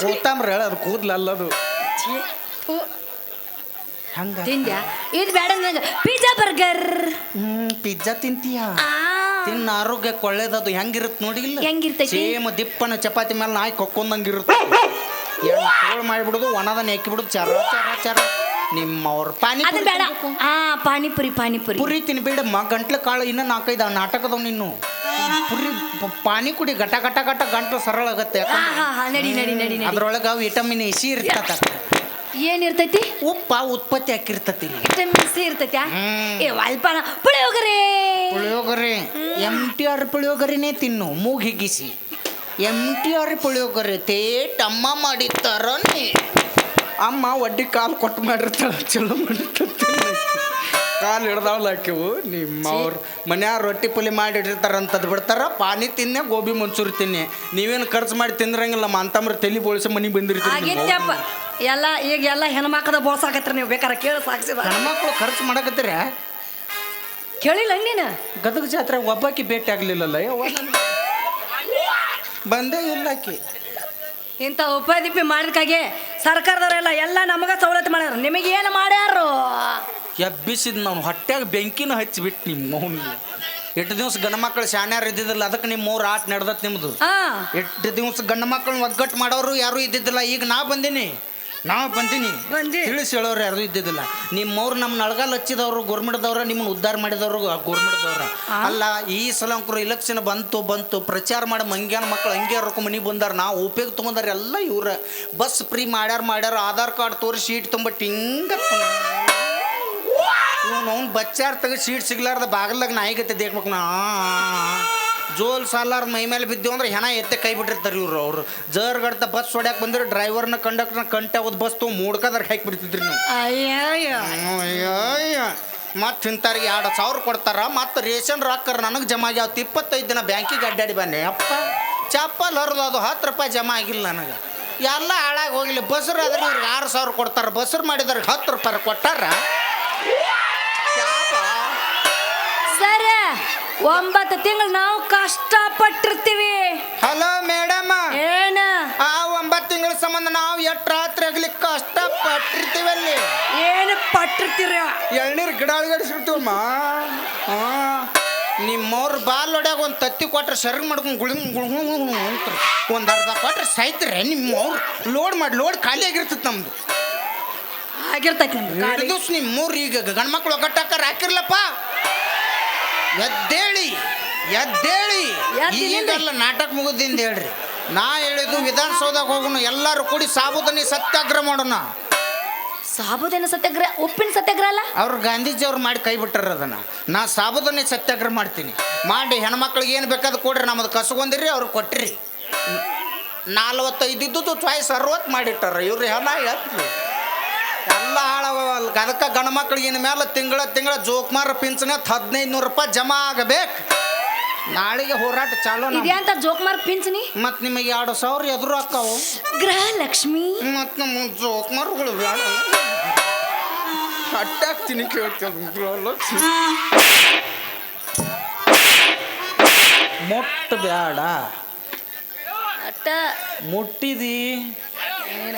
ಕೂತಾಮ್ರ ಹೇಳೋದು ಕೂದ್ಲ ಅಲ್ಲದು ಹಂಗ. ತಿಂದ್ಯಾ? ಇದು ಬೇಡ ನನಗೆ. Pizza burger. ಹ್ಮ್ ಪಿಜ್ಜಾ ತಿಂತೀಯ? ತಿನ್ನ ಆರೋಗ್ಯಕ್ಕೆ ಒಳ್ಳೇದದು ಹೆಂಗಿರುತ್ತೆ ನೋಡಿ ಇಲ್ಲ? ಹೆಂಗಿರ್ತೈತಿ? ಸೇಮ್ ದಿಪ್ಪನ ಚಪಾತಿ ಮೇಲೆ ನಾಯಿ ಕೊಕ್ಕೊಂದಂಗಿರುತ್ತೆ ಎಣ್ಣೆ ತೋಳ್ ಮಾಡಿಬಿಡುದು ಒಣದನ್ನ ಬಿಡುದು ಚರ ಚರ ಚರ. ನಿಮ್ಮವ್ರ. ಪಾನಿ ಅದನ್ನ ಬೇಡ. ಆ ಪಾನಿಪುರಿ ಪಾನಿಪುರಿ. ಪುರಿ ತಿನ್ಬೇಡಮ್ಮ ಗಂಟ್ಲ ಕಾಳು ಇನ್ನೂ ನಾಲ್ಕೈದು ನಾಟಕದವ್ ನೀನು ಪುರಿ ಪ- ಪಾನಿ ಕುಡಿ ಗಟ ಗಟ ಗಟ ಗಂಟ್ಲು ಸರಳ ಆಗತ್ತೆ. ಹಾ ಹಾ ಹಾ ನಡಿ ನಡಿ ನಡಿ ನಡಿ. ಅದ್ರೊಳಗೆ ವಿಟಮಿನ್ ಸಿ ಇರ್ತದ ಏನಿರ್ತೈತಿ? ಉಪ್ಪ ಉತ್ಪತ್ತಿ ಹಾಕಿರ್ತತಿ ವಿಟಮಿನ್ ಸಿ ಇರ್ತೈತ್ಯಾ? ಹ್ಮ್. ಏ ಅಲ್ಪನ puliyogare. Puliyogare. M T R ಪುಳಿಯೋಗರೆನೇ ತಿನ್ನು ಮೂಗ್ ಹಿಗ್ಗಿಸಿ. ಎಂ ಟಿ ಆರ್ ಪುಳಿಯೋಗರೆ ತೇಟ್ ಅಮ್ಮ ಮಾಡಿತ್ತಾರ ನೀ ಅಮ್ಮ ಒಡ್ಡಿ ಕಾಲು ಕೊಟ್ಟು ಮಾಡಿರ್ತಾಳ ಚಲೋ ಮಾಡಿರ್ತಾಳೆ ಕಾಲು ಹಿಡ್ದಾವಲ್ಲ ಹಾಕಿವು ನಿಮ್ಮ ಅವ್ರ ಮನ್ಯಾಗ ರೊಟ್ಟಿ ಪುಲಿ ಮಾಡಿಟ್ಟಿರ್ತಾರ ಅಂತದ್ ಬಿಡ್ತಾರ ಪಾನಿ ತಿನ್ನೆ ಗೋಬಿ ಮಂಚೂರಿ ತಿನ್ನೆ. ನೀವೇನು ಖರ್ಚು ಮಾಡಿ ತಿಂದ್ರಂಗಿಲ್ಲ ನಮ್ಮ ಅಂತಮ್ರ ತಲೆ ಬೋಳಿಸಿ ಮನೆಗೆ ಬಂದಿರ್ತೀವಿ ಎಲ್ಲ ಈಗ ಎಲ್ಲ ಹೆಣ್ಮಕ್ಳದ ಬೋಳ್ಸಾಕತ್ರಿ ನೀವು ಬೇಕಾರೆ ಕೇಳಿ ಸಾಕ್ಸಿದ ಹೆಣ್ಮಕ್ಳು ಖರ್ಚು ಮಾಡಕತ್ತೀರ? ಕೇಳಿಲ್ಲ ನೀನು? ಗದಗ ಜಾತ್ರೆ ಒಬ್ಬಾಕಿ ಭೇಟಿ ಆಗ್ಲಿಲ್ಲಲ್ಲ ಯವ್ವ ನಾನು. ಬಂದೇ ಇಲ್ಲ ಆಕಿ. ಇಂಥ ಉಪಾಧಿಪಿ ಮಾಡಿದ್ಕಾಗೆ ಸರ್ಕಾರದವರೆಲ್ಲ ಎಲ್ಲ ನಮಗ ಸವಲತ್ತು ಮಾಡ್ಯಾರ. ನಿಮಗೆ ಏನು ಮಾಡ್ಯಾರು ಎಬ್ಬಿಸಿದ್ ನಾವು ಹೊಟ್ಟೆಗೆ ಬೆಂಕಿನ ಹಚ್ಚಿಬಿಟ್ಟು ನಿಮ್ಮ ಮೌನಿ. ಎಷ್ಟು ದಿವಸ ಗಂಡ ಮಕ್ಕಳು ಶಾಣ್ಯಾರು ಇದ್ದಿದ್ದಿಲ್ಲ ಅದಕ್ಕೆ ನಿಮ್ಮ ಮೂರು ಆಟ ನಡೆದತ್ ನಿಮ್ದು. ಹಾ. ಎಷ್ಟು ದಿವಸ ಗಂಡ ಮಕ್ಕಳನ್ನ ಒಗ್ಗಟ್ಟು ಮಾಡೋರು ಯಾರು ಇದ್ದಿದ್ದಿಲ್ಲ ಈಗ ನಾ ಬಂದೀನಿ. ನಾ ಬಂದೀನಿ. ಬಂದಿ. ತಿಳಿಸಿ ಹೇಳೋರು ಯಾರು ಇದ್ದಿದ್ದಿಲ್ಲ. ನಿಮ್ಮವ್ರು ನಮ್ಮ ನಳಗಾಲ್ ಹಚ್ಚಿದವ್ರು ಗೋರ್ಮೆಂಟ್ದವ್ರ ನಿಮ್ಮನ್ನ ಉದ್ಧಾರ ಮಾಡಿದವ್ರು ಗೋರ್ಮೆಂಟ್ದವ್ರ ಅಲ್ಲ ಈ ಸಲ ಅಂಕರು ಇಲೆಕ್ಷನ್ ಬಂತು ಬಂತು ಪ್ರಚಾರ ಮಾಡಿ ಮಂಗ್ಯಾನ ಮಕ್ಕಳು ಹಂಗೆ ಹರ್ಕೊ ಮನೆಗೆ ಬಂದಾರ ನಾವು ಉಪಯೋಗ ತೊಗೊಂಡಾರ ಎಲ್ಲ ಇವ್ರ. ಬಸ್ ಫ್ರೀ ಮಾಡ್ಯಾರ ಮಾಡ್ಯಾರ ಆಧಾರ್ ಕಾರ್ಡ್ ತೋರಿಸಿ ಶೀಟ್ ತುಂಬ ಟಿಂಗ ಇವನು ಅವ್ನು ಬಚ್ಚಾರ ತಗ ಸೀಟ್ ಸಿಗ್ಲಾರ್ದ ಬಾಗಲ್ದಾಗ ನಾಯಿಗತ್ತೆ ದೇಕ್ಬೇಕು ನಾ. ಜೋಲ್ ಸಾಲಾರ್ ಮೈ ಮೇಲೆ ಬಿದ್ದೇವು ಅಂದ್ರೆ ಹೆಣ ಎತ್ತೆ ಕೈ ಬಿಟ್ಟಿರ್ತಾರೆ ಇವ್ರು ಅವರು. ಜರ್ ಗಡ್ತ ಬಸ್ ಹೊಡ್ಯಾಕೆ ಬಂದ್ರೆ ಡ್ರೈವರ್ನ ಕಂಡಕ್ಟರ್ನ ಕಂಟೆ ಹೋದ್ ಬಸ್ ತೊಗೊಂಡು ಮೂಡ್ಕದ್ರ ಹಾಕಿ ಬಿಡ್ತಿದ್ರಿ ನೀವು ಅಯ್ಯಯ್ಯ. ಅಯ್ಯೋ ಮತ್ತೆ ಇಂಥವ್ರಿಗೆ ಎರಡು ಸಾವಿರ ಕೊಡ್ತಾರ. ಮತ್ತು ರೇಷನ್ ರಾಕರ್ ನನಗೆ ಜಮಾ ಆಗ್ಯಾವತ್ತು ಇಪ್ಪತ್ತೈದು ದಿನ ಬ್ಯಾಂಕಿಗೆ ಅಡ್ಡಾಡಿ ಬನ್ನಿ ಅಪ್ಪ ಚಪ್ಪಲ್ ಹರಿದು ಅದು ಹತ್ತು ರೂಪಾಯಿ ಜಮಾ ಆಗಿಲ್ಲ ನನಗೆ. ಎಲ್ಲ ಹಾಳಾಗಿ ಹೋಗಿಲ್ಲ. ಬಸ್ರು ಆದ್ರೆ ಇವ್ರಿಗೆ ಆರು ಸಾವಿರ ಕೊಡ್ತಾರೆ. ಬಸ್ರು ಮಾಡಿದವ್ರಿಗೆ ಹತ್ತು ರೂಪಾಯಿ ಕೊಟ್ಟಾರ. ಸರ ಒಂಬತ್ತು ತಿಂಗಳು ನಾವು ಕಷ್ಟ ಪಟ್ಟಿರ್ತೀವಿ ಹಲೋ ಮೇಡಮ್. ಏನ? ಆ ಒಂಬತ್ತು ತಿಂಗಳ ಸಂಬಂಧ ನಾವು ಎಷ್ಟು ರಾತ್ರಿ ಆಗ್ಲಿ ಕಷ್ಟ ಪಟ್ಟಿರ್ತೀವಲ್ಲಿ ಏನು ಪಟ್ಟಿರ್ತೀರ? ಎಳ್ನೀರು ಗಿಡ ಅಳಗಡಿಸಿರ್ತೀವಮ್ಮ ಹಾ. ನಿಮ್ಮವ್ರ ಬಾಲ್ ಹೊಡ್ಯಾಗ ಒಂದು ತತ್ತಿ ಕೊಟ್ರೆ ಸರ್ಗ್ ಮಾಡ್ಕೊಂಡು ಗುಳಿ ಒಂದು ಅರ್ಧ ಕೊಟ್ರೆ ಸಾಯ್ತಾರೆ ನಿಮ್ಮವ್ರು. ಲೋಡ್ ಮಾಡಿ ಲೋಡ್ ಖಾಲಿ ಆಗಿರ್ತದೆ ನಮ್ದು. ಆಗಿರ್ತೈತಿ. ದಿವ್ಸ ನಿಮ್ಮೂರು ಈಗ ಗಂಡ್ಮಕ್ಳು ಒಗ್ಗಟ್ಟಾಕಾರ ಹಾಕಿರ್ಲಪ್ಪ. ಎದ್ದೇಳಿ ಎದ್ದೇಳಿ. ಈಗೆಲ್ಲ ನಾಟಕ ಮುಗಿದಿಂದ ಹೇಳ್ರಿ. ನಾ ಹೇಳಿದ್ದು ವಿಧಾನಸೌಧಕ್ಕೆ ಹೋಗೋಣ ಎಲ್ಲರೂ ಕೂಡಿ ಸಾಬೂದನಿ ಸತ್ಯಾಗ್ರಹ ಮಾಡೋಣ. ಸಾಬೂದನ ಸತ್ಯಾಗ್ರಹ ಉಪ್ಪಿನ ಸತ್ಯಾಗ್ರಹ ಅಲ್ಲ? ಅವ್ರು ಗಾಂಧೀಜಿ ಅವ್ರು ಮಾಡಿ ಕೈ ಬಿಟ್ಟಾರ ಅದನ್ನ. ನಾ ಸಾಬೂದನಿ ಸತ್ಯಾಗ್ರಹ ಮಾಡ್ತೀನಿ. ಮಾಡಿ ಹೆಣ್ಮಕ್ಳಿಗೆ ಏನು ಬೇಕಾದ ಕೊಡ್ರಿ ನಮ್ಮದು ಕಸಗೊಂದಿರಿ ಅವ್ರು ಕೊಟ್ಟಿರಿ ನಾಲ್ವತ್ತೈದು ಇದ್ದುದು ಚಾಯ್ಸ್ ಅರವತ್ತು ಮಾಡಿಟ್ಟಾರ. ಇವ್ರು ಹೆಣ ಎತ್ಲಿ ಎಲ್ಲ ಹಾಳಾಗವಲ್ಲ ಅದಕ್ಕೆ ಗಂಡು ಮಕ್ಳಿಗೆ ಇನ್ನು ಮೇಲೆ ತಿಂಗಳ ತಿಂಗಳ ಜೋಕ್ಮಾರ ಪಿಂಚಣಿ ಹದಿನೈದು ನೂರು ರೂಪಾಯಿ ಜಮಾ ಆಗಬೇಕು. ನಾಳೆಗೆ ಹೋರಾಟ ಚಾಲೋ ಅಂತ ಜೋಕ್ಮಾರ್ ಪಿಂಚಣಿ? ಮತ್ ನಿಮಗೆ ಎರಡು ಸಾವಿರ ಎದುರು ಹಾಕಾವು ಗೃಹ ಲಕ್ಷ್ಮಿ ಮತ್ತು ನಮ್ಮ ಜೋಕ್ಮಾರ್ಗಳು ಬೇಡ ಅಟ್ಟಾಗ್ತೀನಿ ಕೇಳ್ತೀನಿ ಗೃಹಲಕ್ಷ್ಮಿ. ಮೊಟ್ಟ ಬೇಡ ಅಟ್ಟ. ಮುಟ್ಟಿದಿ.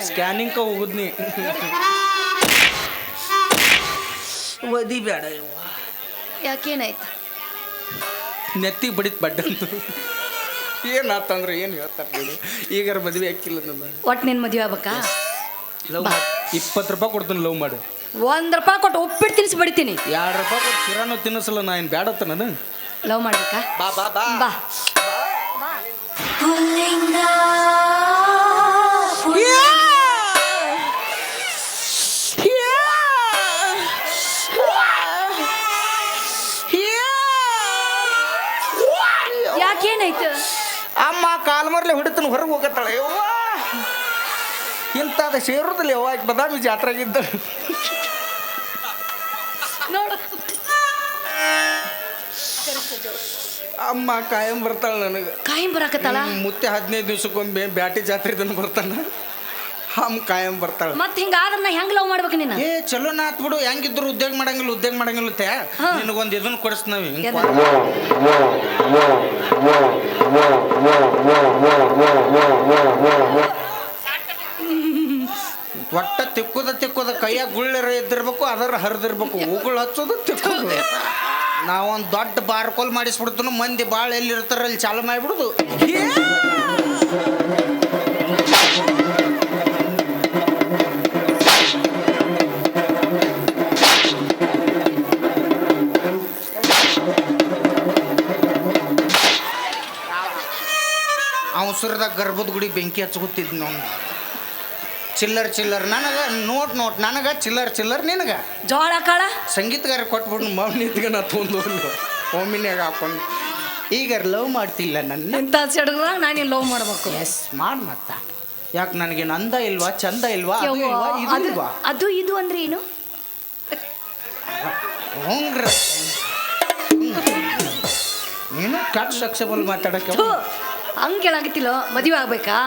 ಸ್ಕ್ಯಾನಿಂಗ್ ಹೋಗುದ್ನಿ. ಒದಿ ಬೇಡ ಯಾಕೇನಾಯ್ತು? ನೆತ್ತಿ ಬಡಿತ್ ಬಡ್ಡ ಅಂತ ಏನಾತಂದ್ರೆ ಏನು ಹೇಳ್ತಾರೆ ನೋಡಿ. ಈಗಾರ ಮದುವೆ ಹಾಕಿಲ್ಲ ನನ್ನ. ಒಟ್ಟು ನಿನ್ ಮದುವೆ ಆಗ್ಬೇಕಾ? ಲವ್ ಮಾಡಿ. ಇಪ್ಪತ್ತು ರೂಪಾಯಿ ಕೊಡ್ತೀನಿ ಲವ್ ಮಾಡಿ. ಒಂದ್ ರೂಪಾಯಿ ಕೊಟ್ಟು ಉಪ್ಪಿಟ್ಟು ತಿನ್ಸಿ ಬಡಿತೀನಿ. ಎರಡು ರೂಪಾಯಿ ಕೊಟ್ಟು ಚಿರಾನು ತಿನ್ನಿಸಲ್ಲ ನಾ ಏನು ಬೇಡತ್ತ ನಾನು ಲವ್ ಮಾಡ್ಬೇಕಾ? ಬಾ ಬಾ. ಬಾ. ಬಾ. ಕಾಲ್ ಮರ್ಲೆ ಹೊಡಿತನ ಹೊರಗೆ ಹೋಗತ್ತಾಳೆ. ಯವ್ವ! ಇಂಥದ್ದು ಸೇರುದಲ್ಲಿ ಯವ್ವ ಬದಾಮಿ ಜಾತ್ರೆಗಿದ್ದ ನೋಡು. ಅಮ್ಮ ಕಾಯಂ ಬರ್ತಾಳೆ ನನಗೆ. ಕಾಯಂ ಬರಾಕತ್ತಾಳ? ಮುತ್ತೆ ಹದಿನೈದು ದಿವ್ಸಕ್ಕೊಮ್ಮೆ ಬ್ಯಾಟಿ ಜಾತ್ರೆ ಬರ್ತಾನ. ಹಮ್ ಕಾಯಂ ಬರ್ತಾಳೆ. ಮತ್ತೆ ಹಿಂಗ ನಾ ಹೆಂಗ್ ಲವ್ ಮಾಡ್ಬೇಕು ನೀನು? ಏ ಚಲೋ ನಾತ್ ಬಿಡು. ಹೆಂಗಿದ್ರು ಉದ್ಯೋಗ ಮಾಡಂಗಿಲ್ಲ ಉದ್ಯೋಗ ಮಾಡಂಗಿಲ್ಲ ತೆ. ನಿನಗೊಂದು ಇದನ್ನ ಕೊಡಿಸ್ತೀವಿ? ಒಟ್ಟ ತಿಕ್ಕುದ ತಿಕ್ಕುದ ಕೈಯಾಗ ಗುಳ್ಳಿರ ಇದ್ದಿರ್ಬೇಕು ಅದರ ಹರಿದಿರ್ಬೇಕು. ಉಗುಳು ಹಚ್ಚೋದು ತಿಕ್ಕೋದು. ನಾವೊಂದು ದೊಡ್ಡ ಬಾರ್ಕೋಲ್ ಮಾಡಿಸ್ಬಿಡ್ತು ಮಂದಿ ಭಾಳ ಎಲ್ಲಿರ್ತಾರ ಅಲ್ಲಿ ಚಾಲು ಮಾಡಿಬಿಡುದು. ಅವಸರದಾಗ ಗರ್ಭದ ಗುಡಿ ಬೆಂಕಿ ಹಚ್ಕೊತಿದ್ ನಾವು ಚಿಲ್ಲರ್ ಚಿಲ್ಲರ್ ನನಗ ನೋಟ್ ನೋಟ್ ನನಗ ಚಿಲ್ಲರ್ ಚಿಲ್ಲರ್ ನಿನಗ. ಜೋಳ ಕಾಳ? ಸಂಗೀತಗಾರ ಕೊಟ್ಬಿಟ್ಟು ಮೌನಿತ್ಗ ನಾ ತೊಂದು ಒಮ್ಮಿನ್ಯಾಗ ಹಾಕೊಂಡು. ಈಗ ಲವ್ ಮಾಡ್ತಿಲ್ಲ ನನ್ನ. ಇಂಥ ಸೆಡಗ್ದಾಗ ನಾನು ಲವ್ ಮಾಡ್ಬೇಕು. ಎಸ್ ಮಾಡ್ ಮತ್ತ. ಯಾಕೆ ನನಗೆ ನಂದ ಇಲ್ವಾ ಚಂದ ಇಲ್ವಾ ಅದು ಇಲ್ವಾ, ಇದು ಅದು- ಇಲ್ವಾ? ಅದು ಇದು ಅಂದ್ರೆ ಏನು? ಹೋಂಗ್ರ ನೀನು ಕಟ್ ಸಕ್ಸಬಲ್ ಮಾತಾಡಕ್ಕೆ ಥು, ಹಂಗ್ ಕೇಳಾಗತ್ತಿಲ್ಲ ಮದುವೆ ಆಗ್ಬೇಕಾ?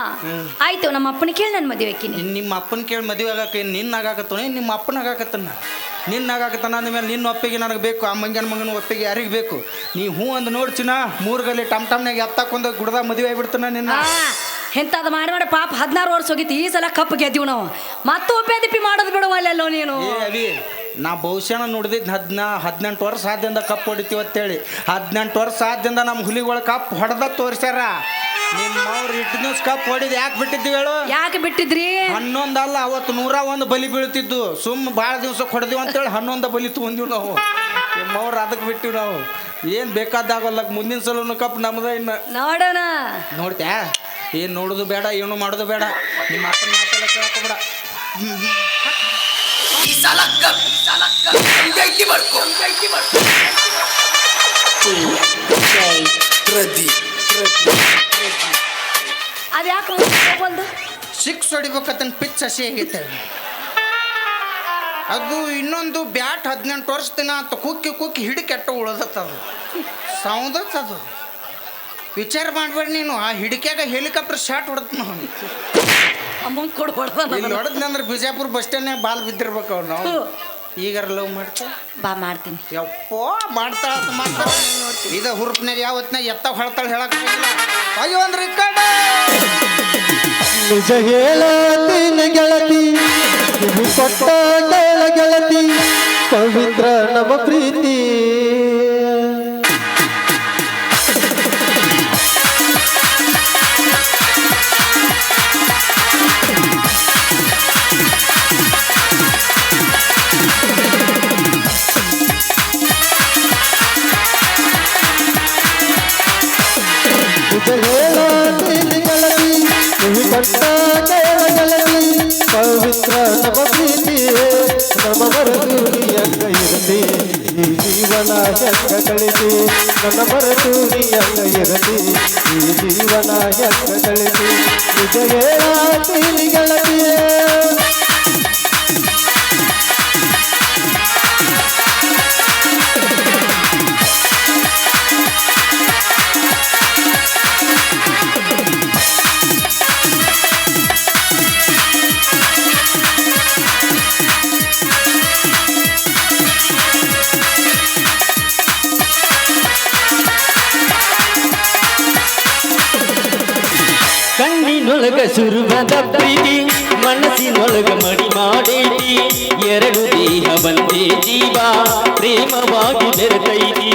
ಆಯ್ತು ನಮ್ಮ ಅಪ್ಪನ ಕೇಳಿ ನಾನು ಮದುವೆ ಹಾಕಿನಿ. ಇನ್ನು ನಿಮ್ಮ ಅಪ್ಪನ ಕೇಳಿ ಮದುವೆ ಆಗಕ್ಕೆ ನಿನ್ನ ಆಗಾಕತ್ತವ ನಿಮ್ಮ ಅಪ್ಪನ ಆಗಾಕತ್ತನ ನಿನ್ನ ಆಗಾಕತ್ತಾನ ಅಂದಮೇಲೆ ನಿನ್ನ ಒಪ್ಪಿಗೆ ನನಗೆ ಬೇಕು ಆ ಮಂಗನ ಮಗನ ಒಪ್ಪಿಗೆ ಯಾರಿಗೆ ಬೇಕು? ನೀ ಹ್ಞೂ ಅಂದ್ ನೋಡ್ಚಿನ ಮೂರ್ಗಲ್ಲಿ ಟಮ್ ಟಮ್ನಾಗ ಎತ್ತಾಕೊಂಡ ಗುಡದ ಮದುವೆ ಆಗ್ಬಿಡ್ತಾನ ನಿನ್ನ. ಎಂತದು ಮಾಡಿ ಮಾಡಿ ಪಾಪ ಹದಿನಾರು ವರ್ಷ ಹೋಗಿತ್ತು ಈ ಸಲ ಕಪ್ಪು ಗೆದ್ದೀವಿ ನಾವು. ಮತ್ತೆ ಒಪ್ಪೆ ದಿಪ್ಪಿ ಮಾಡೋದು ಬಿಡುವಲ್ಲೆಲ್ಲೋ ನೀನು. ನಾ ಬಹುಶಃ ನೋಡಿದ್ದು ಹದಿನಾ ಹದಿನೆಂಟು ವರ್ಷ ಆದ್ಯಂದ ಕಪ್ ಹೊಡಿತೀವಿ ಅಂತೇಳಿ. ಹದಿನೆಂಟು ವರ್ಷ ಆದ್ಯಂದ ನಮ್ಮ ಹುಲಿಗಳ ಕಪ್ ಹೊಡೆದ ತೋರಿಸ್ಯಾರ. ನಿಮ್ಮವ್ರು ಇಟ್ಟು ದಿವ್ಸ ಕಪ್ ಹೊಡಿದ್ ಯಾಕೆ ಬಿಟ್ಟಿದ್ದೀವಿ ಹೇಳು? ಯಾಕೆ ಬಿಟ್ಟಿದ್ರಿ? ಹನ್ನೊಂದು ಅಲ್ಲ ಅವತ್ತು ನೂರ ಒಂದು ಬಲಿ ಬೀಳ್ತಿದ್ದು. ಸುಮ್ಮ ಭಾಳ ದಿವ್ಸಕ್ಕೆ ಹೊಡೆದಿವಿ ಅಂತೇಳಿ ಹನ್ನೊಂದು ಬಲಿ ತೊಗೊಂಡಿವಿ ನಾವು. ನಿಮ್ಮವ್ರು ಅದಕ್ಕೆ ಬಿಟ್ಟಿವಿ ನಾವು. ಏನು ಬೇಕಾದಾಗಲ್ಲ ಮುಂದಿನ ಸಲ ಕಪ್ ನಮ್ದ ಇನ್ನು. ನೋಡೋಣ. ನೋಡ್ತ್ಯಾ? ಏನು ನೋಡುದು ಬೇಡ ಏನು ಮಾಡೋದು ಬೇಡ. ನಿಮ್ಮ ಅಪ್ಪನ ಮಾತೆಲ್ಲ ಕೇಳಕ್ಕೆ ಬೇಡ ಅದು ಯಾಕೆ ಬಂದು ಸಿಕ್ಸ್ ಹೊಡಿಬೇಕಂತ ಪಿಚ್ ಹಸಿ ಆಗೈತೆ ಅದು ಇನ್ನೊಂದು ಬ್ಯಾಟ್ ಹದಿನೆಂಟು ವರ್ಷ ದಿನ ಅಂತ ಕುಕ್ಕಿ ಕುಕ್ಕಿ ಹಿಡಿ ಕೆಟ್ಟ ಉಳದತ್ತದು ಅದು. ವಿಚಾರ ಮಾಡಬೇಡ ನೀನು. ಆ ಹಿಡಿಕ್ಯಾಗ ಹೆಲಿಕಾಪ್ಟರ್ ಶಾಟ್ ಹೊಡೆದ್ ನಾವು ಅಮ್ಮಂಗೆ ಕೊಡು ಇಲ್ಲಿ ಹೊಡೆದ್ನಂದ್ರೆ ಬಿಜಾಪುರ ಬಸ್ ಸ್ಟ್ಯಾಂಡ್ನಾಗ ಬಾಲ್ ಬಿದ್ದಿರ್ಬೇಕು ಅವ್ರು ನಾವು. ಈಗಾರ ಲವ್ ಮಾಡ್ತಾ? ಬಾ ಮಾಡ್ತೀನಿ. ಯಪ್ಪೋ ಮಾಡ್ತಾಳ ಅಂತ ಮಾಡ್ತಾಳ ಇದ ಹುರುಪ್ನಾಗ ಯಾವತ್ನಾಗ ಎತ್ತ ಹೊಳ್ತಾಳ ಹೇಳಕ್ ಅಯ್ಯೋ ಅಂದ್ರೆ ಈ ಕಡೆ. ನಿಜ ಹೇಳತೀನಿ ಗೆಳತಿ. ಕೊಟ್ಟ ಗೆಳತಿ. ಪವಿತ್ರ ನಮ್ಮ ಪ್ರೀತಿ ಜೀವನ ಹೆಂಗ ಕಳಿಸಿ ನನ್ನ ಅಂಗ ಇರಲಿ. ಈ ಜೀವನ ಹೆಂಗ ಕಳಿಸಿ ವಿಜಯ ಹೇಳತೀನಿ ಒಳಗ ಸುರುವದ ಪ್ರೀತಿ ಮನಸ್ಸಿನೊಳಗ ಮಡಿ ಮಾಡೈತಿ ಎರಡು ದೇಹ ಬಂದೇ ಜೀವ ಪ್ರೇಮವಾಗಿ ಬೆರೆತೈತಿ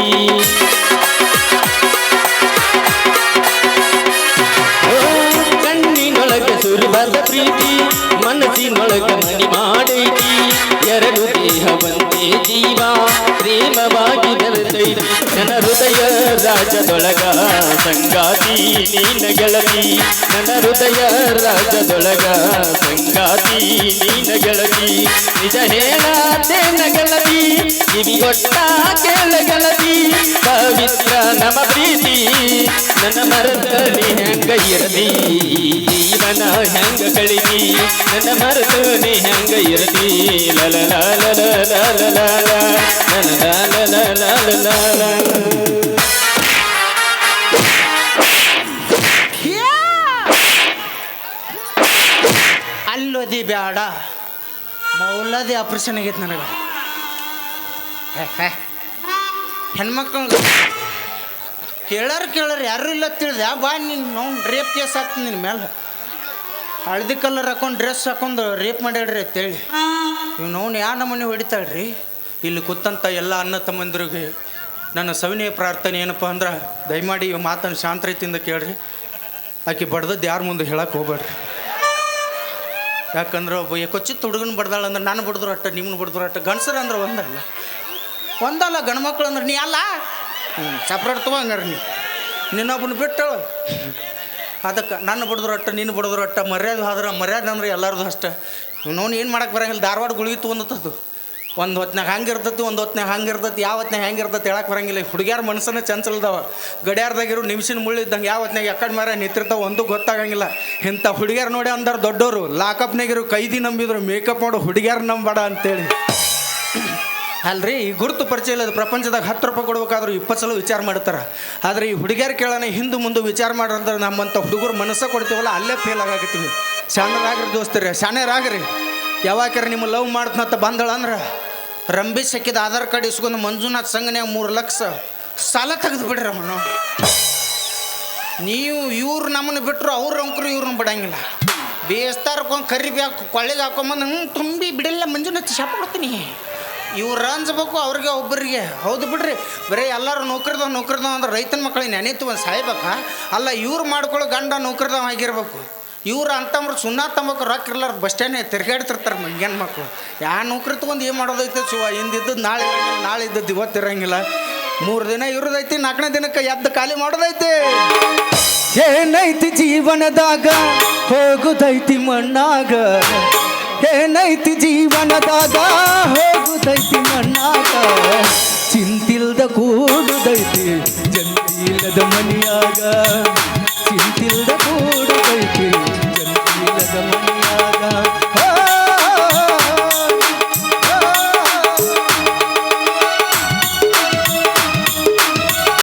ಕಣ್ಣಿನೊಳಗ ಸುರುವದ ಪ್ರೀತಿ ಮನಸ್ಸಿನೊಳಗ ಮನಿ ಮಾಡೈತಿ. ಎರಡು ದೇಹವಂತೆ ಜೀವ, ಪ್ರೇಮವಾಗಿ ಬೆರೆತೈತಿ. ನನ್ನ ಹೃದಯ ರಾಜದೊಳಗ ಸಂಗಾತಿ ನೀನ ಗೆಳತಿ. ನನ್ನ ಹೃದಯ ರಾಜದೊಳಗ ಸಂಗಾತಿ ನೀನ ಗೆಳತಿ. ನಿಜ ಹೇಳತೇನ ಗೆಳತಿ, ಕಿವಿಗೊಟ್ಟ ಕೇಳ ಗೆಳತಿ. ಪವಿತ್ರ ನಮ್ಮ ಪ್ರೀತಿ, ನನ್ನ ಮರದಲ್ಲಿ ಹೆಂಗ ಜೀವನ ಹೆಂಗ ಕಳಿಗಿ ನನ್ನ ಮರೆತು ನೀ ಹೆಂಗ ಇರಲಿ ಲಲ ಲಲ ಲಲ ಲಲ ಲಲ ಲಲ ಲಲ ಅಲ್ಲೋದಿ ಬ್ಯಾಡ ಮೌಲದಿ ಆಪ್ರೇಷನ್ ಆಗೈತೆ ನನಗೆ ಹೆಣ್ಮಕ್ಳು ಕೇಳೋರು ಕೇಳೋರು ಯಾರು ಇಲ್ಲ ತಿಳಿದ ಬಾ ನೀನು ನೋವು ರೇಪ್ ಕೇಸ್ ಆಗ್ತೀನಿ ನಿನ್ನ ಮೇಲೆ ಹಳದಿ ಕಲರ್ ಹಾಕೊಂಡು ಡ್ರೆಸ್ ಹಾಕೊಂಡು ರೇಪ್ ಮಾಡ್ಯಾಡ್ರಿ ಅಂತೇಳಿ. ಇವ್ ಅವ್ನು ಯಾ ನಮ್ಮನೆ ಹೊಡಿತಾಳ್ರಿ? ಇಲ್ಲಿ ಕೂತಂತ ಎಲ್ಲ ಅನ್ನ ತಮ್ಮಂದ್ರಿಗೆ ನನ್ನ ಸವಿನಯ ಪ್ರಾರ್ಥನೆ ಏನಪ್ಪ ಅಂದ್ರೆ ದಯಮಾಡಿ ಈ ಮಾತನ್ನು ಶಾಂತ ರೀತಿಯಿಂದ ಕೇಳ್ರಿ. ಆಕೆ ಬಡ್ದದ್ದು ಯಾರ ಮುಂದೆ ಹೇಳಕ್ಕೆ ಹೋಗ್ಬೇಡ್ರಿ. ಯಾಕಂದ್ರೆ ಒಬ್ಬ ಕೊಚ್ಚಿತ್ತು ಹುಡುಗನ ಬಡ್ದಾಳ ಅಂದ್ರೆ ನಾನು ಬಡಿದ್ರು ಅಟ್ಟ ನಿಮ್ನ ಬಡಿದ್ರು ಅಟ್ಟ ಗಂಡಸರು ಅಂದ್ರೆ ಒಂದಲ್ಲ. ಒಂದಲ್ಲ ಗಂಡು ಮಕ್ಳು ಅಂದ್ರೆ ನೀ ಅಲ್ಲ? ಹ್ಞೂ ಸಪ್ರೇಟ್ ತೊಗೊಂಗಾರ ನೀ. ನಿನ್ನೊಬ್ಬನ ಬಿಟ್ಟು ಅದಕ್ಕೆ ನನ್ನ ಬಡಿದ್ರು ಅಟ್ಟ ನಿನ್ನ ಬಡಿದ್ರು ಅಟ್ಟ ಮರ್ಯಾದೆ ಆದ್ರೆ ಮರ್ಯಾದೆ ಅಂದ್ರೆ ಎಲ್ಲರದು ಅಷ್ಟೆ. ನೋನು ಏನು ಮಾಡಕ್ಕೆ ಬರಂಗಿಲ್ಲ, ಧಾರವಾಡ ಗುಳಿಗೆ ತೊಗೊಂಡತ್ತದು ಒಂದು ಹೊತ್ನಾಗ ಹಂಗೆ ಇರ್ತೈತಿ, ಒಂದು ಹೊತ್ನಾಗ ಹಂಗೆ ಇರ್ತೈತಿ, ಯಾವ ಹೊತ್ನಾಗ ಹೆಂಗೆ ಇರ್ತೈತಿ ಹೇಳಕ್ಕೆ ಬರಂಗಿಲ್ಲ. ಹುಡುಗ್ಯಾರ ಮನಸ್ಸನ್ನ ಚಂಚಲ್ದವ. ಗಡಿಯಾರ್ದಾಗಿರೋ ನಿಮಿಷನ ಮುಳ್ಳಿದ್ದಂಗೆ ಯಾವ ಹೊತ್ನಾಗ ಎಕ್ಕಡ ಮಾರ ನಿಂತಿರ್ತಾವೆ ಒಂದು ಗೊತ್ತಾಗಂಗಿಲ್ಲ. ಇಂಥ ಹುಡುಗ್ಯಾರ ನೋಡಿ ಅಂದ್ರೆ ದೊಡ್ಡವರು ಲಾಕಪ್ನಾಗಿರೋ ಕೈದಿ ನಂಬಿದ್ರು, ಮೇಕಪ್ ಮಾಡೋ ಹುಡುಗ್ಯಾರ ನಂಬಡ ಅಂತೇಳಿ. ಅಲ್ರಿ, ಈ ಗುರುತು ಪರಿಚಯ ಇಲ್ಲದ ಪ್ರಪಂಚದಾಗ ಹತ್ತು ರೂಪಾಯಿ ಕೊಡ್ಬೇಕಾದ್ರೂ ಇಪ್ಪತ್ತು ಸಲ ವಿಚಾರ ಮಾಡ್ತಾರೆ ಆದರೆ ಈ ಹುಡುಗಿಯರು ಕೇಳೋಣ ಹಿಂದೆ ಮುಂದೆ ವಿಚಾರ ಮಾಡ್ರಂದ್ರೆ ನಮ್ಮಂಥ ಹುಡುಗರು ಮನಸ್ಸ ಕೊಡ್ತೀವಲ್ಲ, ಅಲ್ಲೇ ಫೇಲ್ ಆಗಾಕತ್ತೀವಿ. ಸಣ್ಣರಾಗ್ರಿ ದೋಸ್ತರಿ ಸಣ್ಣರಾಗ್ರಿ ಯಾವಾಗಾರ ನಿಮ್ಮ ಲವ್ ಮಾಡ್ತನಂತ ಬಂದಳ ಅಂದ್ರೆ ರಂಬಿ ಸಕ್ಕಿದ ಆಧಾರ್ ಕಾರ್ಡ್ ಇಸ್ಕೊಂಡು ಮಂಜುನಾಥ್ ಸಂಘನ್ಯಾಗ ಮೂರು ಲಕ್ಷ ಸಾಲ ತೆಗೆದು ಬಿಡ್ರಿ ನೀವು ಇವ್ರು ನಮ್ಮನ್ನು ಬಿಟ್ಟರು ಅವ್ರ ಅಂಕರು ಇವ್ರನ್ನ ಬಿಡಂಗಿಲ್ಲ. ಬೇಸ್ತಾರಕ್ಕೊಂದು ಕರಿಬೇಕು ಕೊಳ್ಳಿಗೆ ಹಾಕೊಂಬಂದು ಹ್ಞೂ ತುಂಬಿ ಬಿಡಲ್ಲ, ಮಂಜುನಾಥ್ ಶಾಪ ಕೊಡ್ತೀನಿ. ಇವ್ರು ಅನ್ಸ್ಬೇಕು ಅವ್ರಿಗೆ ಒಬ್ಬರಿಗೆ ಹೌದು ಬಿಡ್ರಿ. ಬರೀ ಎಲ್ಲರೂ ನೌಕರಿದವ ನೌಕರಿದವ ಅಂದ್ರೆ ರೈತನ ಮಕ್ಕಳಿಗೆ ನೆನೆತು ಒಂದು ಸಾಯ್ಬೇಕಾ? ಅಲ್ಲ ಇವ್ರು ಮಾಡ್ಕೊಳ್ಳೋ ಗಂಡ ನೌಕರಿದವ ಆಗಿರ್ಬೇಕು. ಇವ್ರು ಅಂತಂದ್ರೆ ಸುಣ್ಣ ತಂಬಕ್ಕೆ ರೊಕ್ಕ ಇರ್ಲಾರ ಬಸ್ ಸ್ಟ್ಯಾಂಡ್ ತಿರ್ಗಾಡ್ತಿರ್ತಾರೆ ಮಕ್ಕಳು ಯಾ ನೌಕರಿ ತೊಗೊಂಡು ಏನು ಮಾಡೋದೈತೆ ಶಿವ? ಹಿಂದಿದ್ದದ್ದು ನಾಳೆ ನಾಳೆ ಇದ್ದದ್ದು ಇವತ್ತಿರಂಗಿಲ್ಲ ಮೂರು ದಿನ ಇರೋದೈತಿ, ನಾಲ್ಕನೇ ದಿನಕ್ಕೆ ಎದ್ದು ಖಾಲಿ ಮಾಡೋದೈತಿ. ಏನೈತಿ ಜೀವನದಾಗ? ಹೋಗುದೈತಿ ಮಣ್ಣಾಗ. ಏನೈತಿ ಜೀವನದಾಗ? ಹೋಗುದೈತಿ ಮಣ್ಣಾಗ ಚಿಂತಿಲ್ದ ಕೂಡುದೈತಿ ಜಂತಿಲ್ಲದ ಮನಿಯಾಗ. ಚಿಂತಿಲ್ದ ಕೂಡು